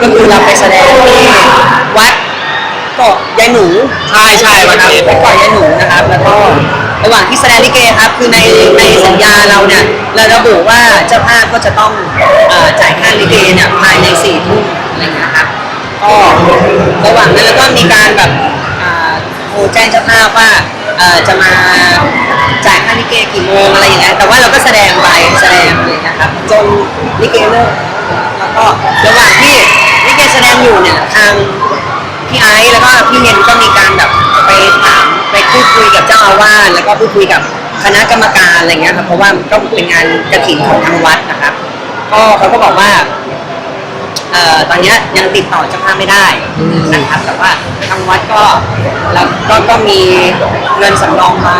ก็คือเราไปแสดงที่วัดเกาะยายหนูใช่ใช่วันนั้นไปเกาะยายหนูนะครับ แล้วก็ระหว่างที่แสดงลิเกครับคือในในสัญญาเราเนี่ยเราระบุว่าเจ้าภาพก็จะต้องเอ่อจ่ายค่าลิเกเนี่ยภายในสี่ทุ่มอะไรอย่างเงี้ยครับก็ระหว่างนั้นแล้วก็มีการแบบอ่าโทรแจ้งเจ้าภาพว่าเอ่อจะมาจ่ายค่าลิเกกี่โมงอะไรอย่างเงี้ยแต่ว่าเราก็แสดงไปแสดงเลยนะครับจนลิเกเลิกแล้วก็ระหว่างที่ลิเกแสดง อยู่เนี่ยทางพี่ไอซ์แล้วก็พี่เฮนก็มีการแบบไปถามไปพูดคุยกับเจ้าอาวาสแล้วก็พูดคุยกับคณะกรรมการอะไรเงี้ยครับเพราะว่าก็เป็นงานกระถิ่นของทางวัดนะครับ ก็เขาก็บอกว่าเอ่อตอนเนี้ยยังติดต่อเจ้าภาพไม่ได้นะครับ แต่ว่าทางวัดก็แล้วก็ก็มีเงินสำรองไว้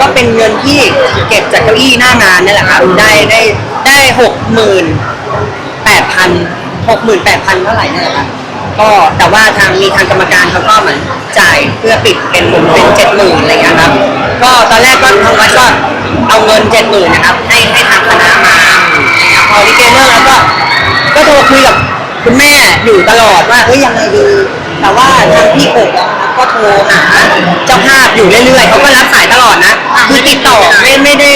ก็เป็นเงินที่เก็บจากเก้าอี้หน้างานนี่แหละครับได้ได้ได้หกหมื่นแปดพันหกหมื่นแปดพันเท่าไหร่นี่แหละครับ ก็แต่ว่าทางมีทางกรรมการเขาก็เหมือนจ่ายเพื่อปิดเป็นหมุนเป็นเจ็ดหมื่นอะไรอย่างเงี้ยครับ ก็ตอนแรกก็ทางวัดก็เอาเงินเจ็ดหมื่นนะครับ ให้ให้ทางคณะมาพอลิเกเลิกแล้วก็ก็โทรคุยกับคุณแม่อยู่ตลอดว่าเฮ้ยยังไงดีแต่ว่าทางพี่อบอะครับก็โทรหาเจ้าภาพอยู่เรื่อยๆเขาก็รับสายตลอดนะคือติดต่อไม่ไม่ได้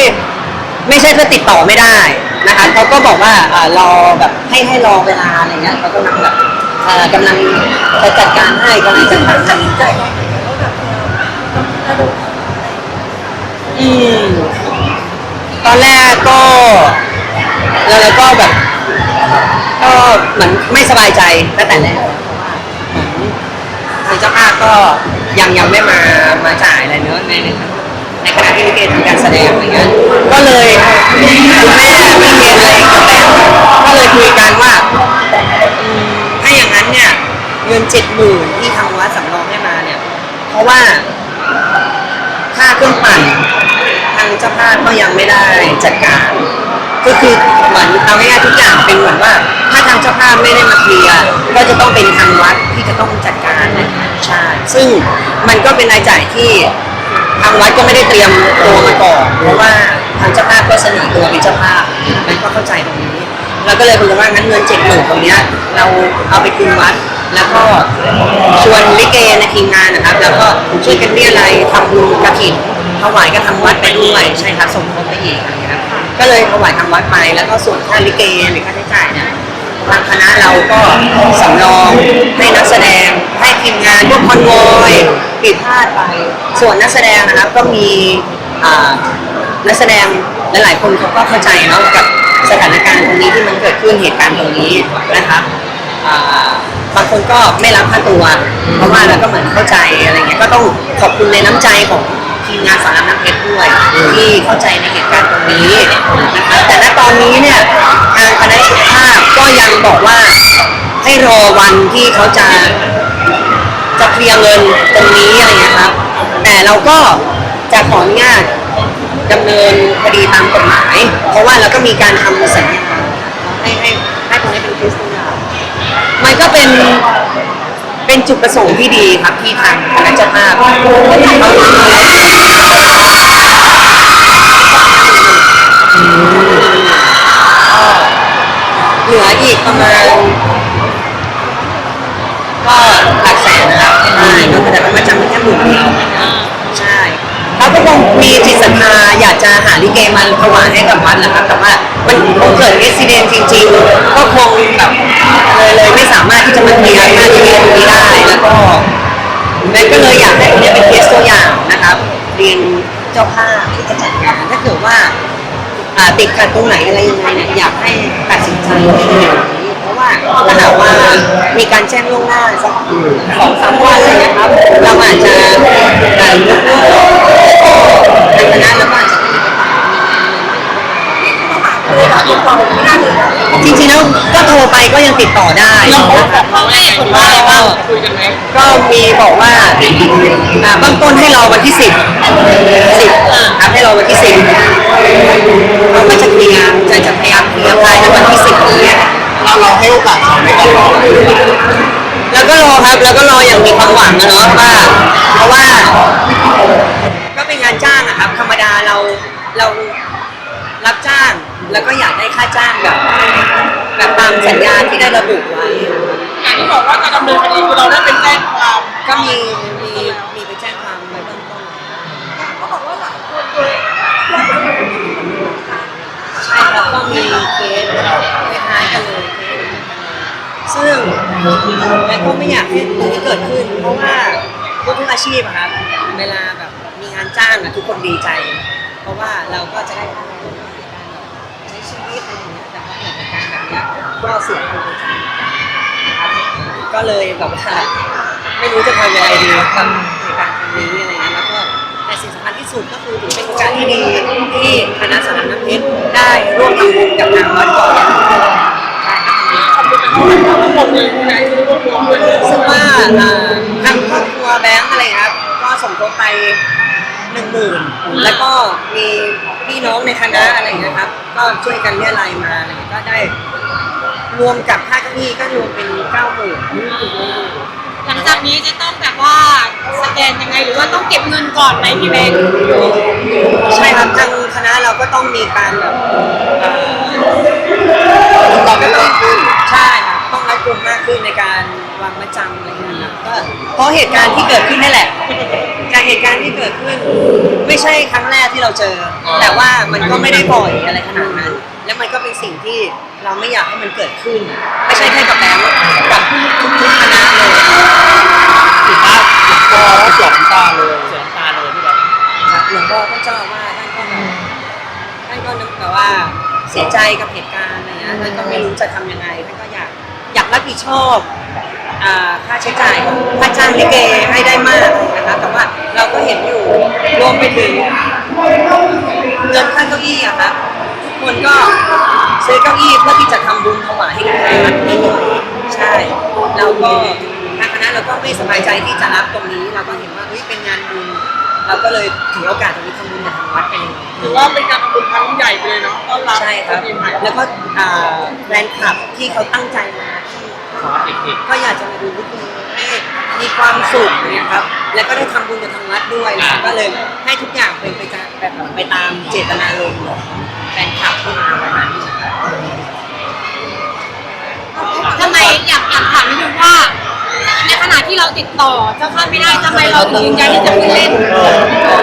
ไม่ใช่ว่ติดต่อไม่ได้นะคะเขาก็บอกว่าอ่ารอแบบให้ให้รอเวลาอะไรเงี้ยเขากำลังแบบ เอ่อกำลังจะจัดการให้กำลังจะทำให้อืมตอนแรกก็แล้วเราก็แบบ ก็เหมือนไม่สบายใจตั้งแต่แรกเหมือนทางเจ้าภาพก็ยังยังไม่มามาจ่ายอะไรเนอะในในในขณะที่ลิเกทำการแสดงอะไรเงี้ยก็เลยคุณแม่ เงินเจ็ดหมื่นที่ทางวัดสำรองให้มาเนี่ย เพราะว่าค่าเครื่องปั่นทางเจ้าภาพก็ยังไม่ได้จัดการ ก็คือเหมือนเอาง่ายๆทุกอย่างเป็นเหมือนว่า ถ้าทางเจ้าภาพไม่ได้มาเคลียร์ก็จะต้องเป็นทางวัดที่จะต้องจัดการนะใช่ซึ่งมันก็เป็นรายจ่ายที่ทางวัดก็ไม่ได้เตรียมตัวมาก่อนเพราะว่าทางเจ้าภาพก็เสนอตัวเป็นเจ้าภาพมันก็เข้าใจตรงนี้เราก็เลยคุยกันว่างั้นเงินเจ็ดหมื่นตรงเนี้ยเราเอาไปคืนวัด แล้วก็ชวนลิเกในทีมงานนะครับ แล้วก็ช่วยกันเรียอะไรยทำบุญกระถิ่นถวายก็ทำวัดไปด้วยใช่ครับสมทบไปอีกอะไรอย่างเงี้ยครับก็เลยถวายทางวัดไปแล้วก็ส่วนค่าลิเกหรือค่าใช้จ่ายเนี่ยทางคณะเราก็สำรองให้นักแสดงให้ทีมงานพวกคอนโวยผิดพลาดไป ส่วนนักแสดงนะครับก็มีอ่านักแสดงหลายๆคนเขาก็เข้าใจเนาะกับสถานการณ์ตรงนี้ที่มันเกิดขึ้นเหตุการณ์ตรงนี้นะครับอ่า บางคนก็ไม่รับค่าตัว เพราะว่าเราก็เหมือนเข้าใจอะไรเงี้ยก็ต้องขอบคุณในน้ำใจของทีมงานสารน้ำเพชรด้วยที่เข้าใจในเหตุการณ์ตรงนี้นะคะแต่ณตอนนี้เนี่ยทางคณะสุภาพก็ยังบอกว่าให้รอวันที่เขาจะจะเคลียร์เงินตรงนี้อะไรเงี้ยครับ แต่เราก็จะขออนุญาตดำเนินคดีตามกฎหมาย เพราะว่าเราก็มีการทำสัญญาให้ให้ มันก็เป็นเป็นจุดประสงค์ที่ดีครับที่ทางคณะเจ้าภาพเขาเหลืออีกประมาณก็หลักแสนนะครับใช่ก็แต่มันมาจำเป็นแค่หมื่นเดียว เขาก็คงมีจิตศรัทธาอยากจะหาลิเกมาถวายให้กับวัดแหละครับ แต่ว่ามันคงเกิดอุบิเหตุจริงๆ ก็คงแบบเลยเลยไม่สามารถที่จะมาเคลียร์ค่าลิเกตรงนี้ได้แล้วก็แม่ก็เลยอยากให้ตรงนี้เป็นเคสตัวอย่างนะครับเรียนเจ้าภาพที่จะจัดงานถ้าเกิดว่าติดขัดตรงไหนอะไรยังไงเนี่ยอยากให้ตัดสินใจเรื่อ ถ้าหากว่ามีการแจ้งล่วงหน้าสักสองสามวันอะไรเงี้ยครับ เราอาจจะอ่ายกเลิกทางคณะเราก็อาจจะจริงๆแล้วก็โทรไปก็ยังติดต่อได้ เขาให้ผมว่าอะไรบ้างคุยกันไหมก็มีบอกว่าอ่าเบื้องต้นให้รอวันที่สิบสิบครับให้รอวันที่สิบเขาก็จะเคลียร์จะจะพยายามเคลียร์ภายในวันที่สิบนี้ เราเราให้โอกาสเขาในการรอแล้วก็รอครับแล้วก็รออย่างมีความหวังนะเนาะว่าเพราะว่า ก็เป็นงานจ้างอะครับ ธรรมดาเราเรารับจ้างแล้วก็อยากได้ค่าจ้างแบบแบบตามสัญญาที่ได้ระบุไว้อ่าจะดำเนินคดีเราได้เป็นแจ้งความก็มีมีมีไปแจ้งความไว้เบื้องต้นเขาบอกว่าหลายคนเลยใช่ครับก็มีเคสคล้ายๆกันเลยเคส ซึ่งแม่ก็ไม่อยากให้ตรงนี้เกิดขึ้น เพราะว่าทุกๆอาชีพอะครับเวลาแบบมีงานจ้างอะทุกคนดีใจ เพราะว่าเราก็จะได้พัฒนาในการใช้ชีวิตอะไรอย่างเงี้ยแต่ว่าเกิดเหตุการณ์แบบเนี้ยก็เสียความดีใจก็เลยแบบว่าไม่รู้จะทำยังไงดีกับเหตุการณ์ครั้งนี้อะไรเงี้ยแล้วก็แต่สิ่งสำคัญที่สุดก็คือถือเป็นโอกาสที่ดีที่คณะสารน้ำเพชรได้ร่วมทำบุญกับทางวัดก่อนใช่ครับขอบคุณ เป็นที่เราทั้งทัวรวมด้วยซึ่งว่าทางครอบครัวแบงค์อะไรครับก็สมทบไปหนึ่งหมื่นแล้วก็มีพี่น้องในคณะอะไรอย่างเงี้ยครับ ก็ช่วยกันเรียรายมาอะไรอย่างเงี้ยก็ได้รวมกับค่าเก้าอี้ก็รวมเป็นเก้าหมื่นหลังจากนี้จะต้องแบบว่าสแกนยังไงหรือว่าต้องเก็บเงินก่อนไหมพี่เบนใช่ครับทางคณะเราก็ต้องมีการแบบเอ่อตอนนี้เริ่มขึ้นใช่ครับ ต้องรัดกุมมากขึ้นในการวางมัดจำอะไรอย่างเงี้ยครับก็เพราะเหตุการณ์ที่เกิดขึ้นนี่แหละ จากเหตุการณ์ที่เกิดขึ้น ไม่ใช่ครั้งแรกที่เราเจอ แต่ว่ามันก็ไม่ได้บ่อยอะไรขนาดนั้น และมันก็เป็นสิ่งที่เราไม่อยากให้มันเกิดขึ้น ไม่ใช่แค่กับแบงค์กับทุกๆคณะเลยสิบห้าสิบคอแล้วเสียน้ำตาเลยเสียน้ำตาเลยพี่แบงค์ครับหลวงพ่อท่านเจ้าอาว่าสท่านก็ท่านก็นึกแบบว่าเสียใจกับเหตุการณ์อะไรเงี้ยท่านก็ไม่รู้จะทำยังไงท่านก็ อยากอยากรับผิดชอบอ่าค่าใช้จ่ายของค่าจ้างลิเกให้ได้มากนะคะแต่ว่าเราก็เห็นอยู่รวมไปถึงเงินค่าเก้าอี้อะครับทุกคนก็ซื้อเก้าอี้เพื่อที่จะทำบุญถวายให้กับทางวัดด้วยใช่เราก็ทางคณะเราก็ไม่สบายใจที่จะรับตรงนี้เราก็เห็นว่าเฮ้ยเป็นงานบุญเราก็เลยถือโอกาสตรงนี้ทำบุญกับทางวัดไปเลย ถือว่าเป็นการทำบุญครั้งใหญ่ไปเลยเนาะต้อนรับใช่ครับปีใหม่ แล้วก็อ่าแฟนคลับที่เขาตั้งใจมา ที่ขอเด็กก็อยากจะมาดูลูกมือให้มีความสุขเนี่ยครับ แล้วก็ได้ทำบุญกับทางวัดด้วยแล้วก็เลยให้ทุกอย่างเป็นไปตามแบบไปตามเจตนารมณ์ของแฟนคลับที่มาวันนั้นนะครับทำไมอยากอยากถามนิดนึงว่า ในขณะที่เราติดต่อเจ้าภาพไม่ได้ทำไมเราถึงยืนยันที่จะขึ้นเล่นอ๋อ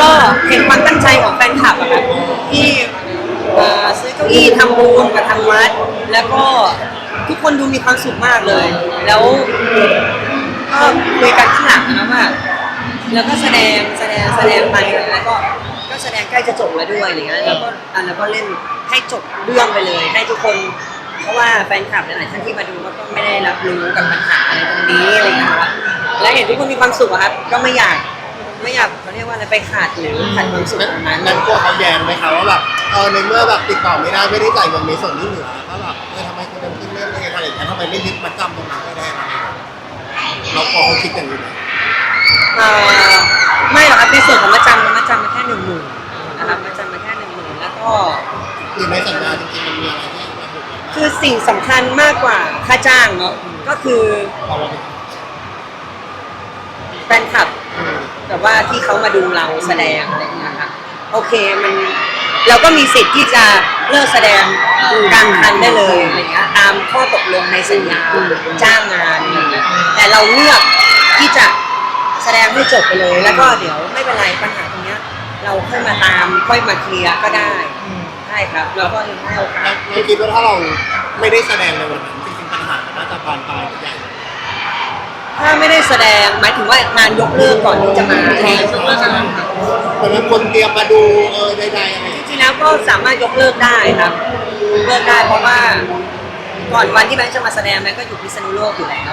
ก็เห็นความตั้งใจของแฟนคลับอะครับที่เอ่อซื้อเก้าอี้ทำบุญกับทางวัดแล้วก็ ทุกคนดูมีความสุขมากเลย แล้วก็คุยกันข้างหลังนะว่าแล้วก็แสดงแสดงแสดงไปแล้วก็ก็แสดงใกล้จะจบแล้วด้วยอะไรเงี้ยแล้วก็อะแล้วก็เล่นให้จบเรื่องไปเลย ให้ทุกคน เพราะว่าแฟนคลับหลายๆท่านที่มาดูก็ไม่ได้รับรู้กับปัญหาอะไรตรงนี้อะไรเงี้ยครับและเห็นทุกคนมีความสุขอะครับ ก็ไม่อยากไม่อยากเขาเรียกว่าอะไรไปขาดหรือขัดความสุขตรงนั้นนั้นกลัวเขาแย้งไหมคะว่าแบบเออในเมื่อแบบติดต่อไม่ได้ไม่ได้จ่ายเงินในส่วนที่เหลือก็แบบเออทำ ได้อะไรอย่างเงี้ยทำไมไม่ยึดมัดจำตรงนั้นก็ได้อะไรอย่างเงี้ยเราพอเขาคิดอย่างนี้ไหมเอ่อไม่หรอกครับในส่วนของมาจำมันมาจำมาแค่หนึ่งหมื่นนะครับมาจำมาแค่หนึ่งหมื่นแล้วก็ คือในสัญญาจริงๆมันมีอะไรที่ระบุไว้คือสิ่งสำคัญมากกว่าค่าจ้างเนาะก็คือพอเราแฟนคลับแบบว่าที่เขามาดูเราแสดงอะไรอย่างเงี้ยครับโอเคมันเราก็มีสิทธิ์ที่จะเลิกแสดงกลางคันได้เลยอะไรเงี้ยตามข้อตกลงในสัญญาจ้างงานอะไรเงี้ยแต่เราเลือกที่จะแสดงให้จบไปเลย แล้วก็เดี๋ยวไม่เป็นไรปัญหาตรงเนี้ย เราค่อยมาตามค่อยมาเคลียร์ก็ได้ใช่ครับเราก็ยังให้โอกาสเราคิดว่าถ้าเราไม่ได้แสดงในวันนั้นจริงๆปัญหามันน่าจะบานปลายใหญ่ถ้าไม่ได้แสดงหมายถึงว่างานยกเลิกก่อนที่จะมาใช่ยกเลิกกันเพราะฉะนั้นคนเตรียมมาดูเออใดๆอะไรอย่างจเงี้ยริงๆแล้วก็สามารถยกเลิกได้ครับยกเลิกได้เพราะว่า ก่อนวันที่แบงค์จะมาแสดงแบงค์ก็อยู่พิษณุโลกอยู่แล้ว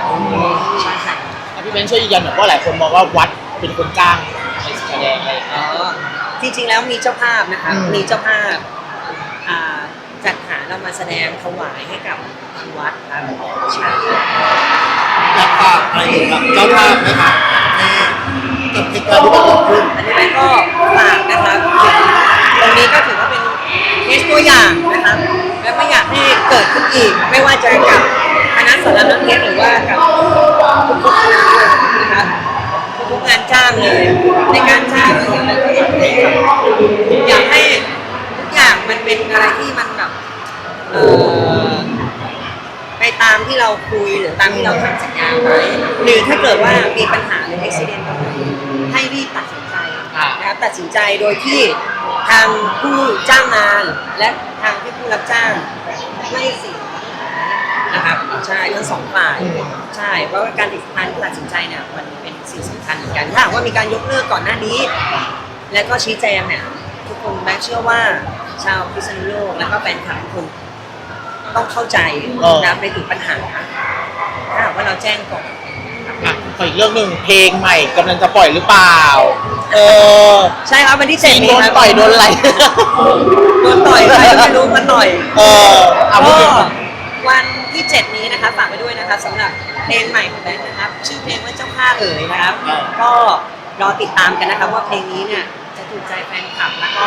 ใช่ค่ะพี่เบนซ์ช่วยยืนยันหน่อยว่าหลายคนมองว่าวัดเป็นคนจ้างให้แสดงอะไรอย่างอ๋เงี้อยจริงๆแล้วมีเจ้าภาพนะคะมีเจ้าภาพอ่าจัดหาเรามาแสดงถวายให้กับทางวัดครับใช่อยากฝากอะไรถึงกับเจ้าภาพไหมคะในกับเหตุการณ์ที่มันเกิดขึ้น อันนี้แบงค์ก็ฝากนะครับตรงนี้ก็ถือว่าเป็นเคสตัวอย่างนะครับ และไม่อยากให้เกิดขึ้นอีก ไม่ว่าจะกับคณะสารนักเทศหรือว่ากับทุกๆคณะเลยนะครับทุกๆงานจ้างเลย ในการจ้างเลยก็อยากให้แบบอยากให้ทุกอย่างมันเป็นอะไรที่มันแบบเออไปตามที่เราคุยหรือตามที่เราทำสัญญาไว้หรือถ้าเกิดว่ามีปัญหาหรืออุบิเหตุตรงไหนให้รีบตัดสินใจนะครับตัดสินใจโดยที่ทางผู้จ้างงานและทาง รับจ้างไม่เสียนะครับใช่ทั้งสองฝ่ายใช่เพราะว่าการตัดตัดสินใจเนี่ยมันเป็นสิ่งสำคัญเหมือนกันถ้าหากว่ามีการยกเลิกก่อนหน้านี้ และก็ชี้แจงเนี่ยทุกคนแบงค์เชื่อว่าชาวพิษณุโลกและก็แฟนคลับทุกคนต้องเข้าใจนะในถึงปัญหาถ้าหากว่าเราแจ้งก่อน อะขออีกเรื่องหนึ่งเพลงใหม่กำลังจะปล่อยหรือเปล่า เออใช่ครับวันที่เจ็ดโดนี้นครับต่อยโดนอะไร โดนต่อยใครก็ไม่รู้มาต่อย เออเอาพูก็ดถึงวันที่เจ็ดนี้นะคะฝากไปด้วยนะคะสำหรับเพลงใหม่ของแบงค์นะครับ ชื่อเพลงว่าเจ้าข้าเอ๋ยนะครับ ก็รอติดตามกันนะครับ ว่าเพลงนี้เนี่ยจะถูกใจแฟนคลับแล้วก็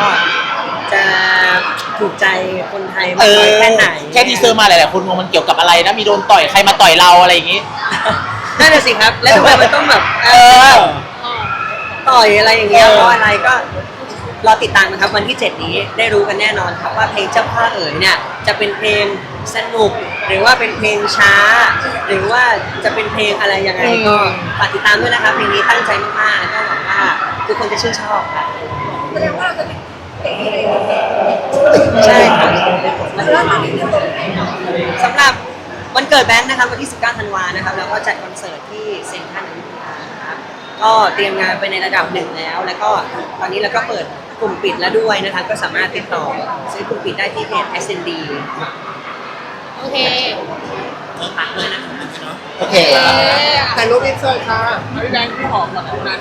จะถูกใจคนไทยมากเอน้ออยแค่ไหนแค่ทีเซอร์มาหลายๆคนงงมันเกี่ยวกับอะไรนะมีโดนต่อยใครมาต่อยเราอะไรอย่างงี้ นั่นน่ะสิครับ แล้วทำไมมันต้องแบบเอเอออ ต่อยอะไรอย่างเงี้ยเออเพราะอะไรก็รอติดตามนะครับวันที่ 7 นี้ได้รู้กันแน่นอนครับว่าเพลงเจ้าข้าเอ๋ยเนี่ยจะเป็นเพลงสนุก หรือว่าเป็นเพลงช้า หรือว่าจะเป็นเพลงอะไรยังไงก็ฝากติดตามด้วยนะครับเพลงนี้ตั้งใจมากๆแล้วก็หวังว่าทุกคนจะชื่นชอบครับแสดงว่าเราจะเป็นเพลงนี้เลยใช่ครับเริ่มมาเป็นเรื่องสำหรับวันเกิดแบงค์นะครับวันที่ 19 ธันวานะครับแล้วก็จัดคอนเสิร์ตที่เซ็นทรัลอยุธยานะครับ ก็เตรียมงานไปในระดับหนึ่งแล้ว แล้วก็ตอนนี้เราก็เปิดกลุ่มปิดแล้วด้วยนะคะ ก็สามารถติดต่อซื้อกลุ่มปิดได้ที่เพจ SND โอเคฝากด้วยนะคะโอเค แต่รูปอินเสิร์ตค่ะพี่แบงค์พี่หอมกับคุณนัท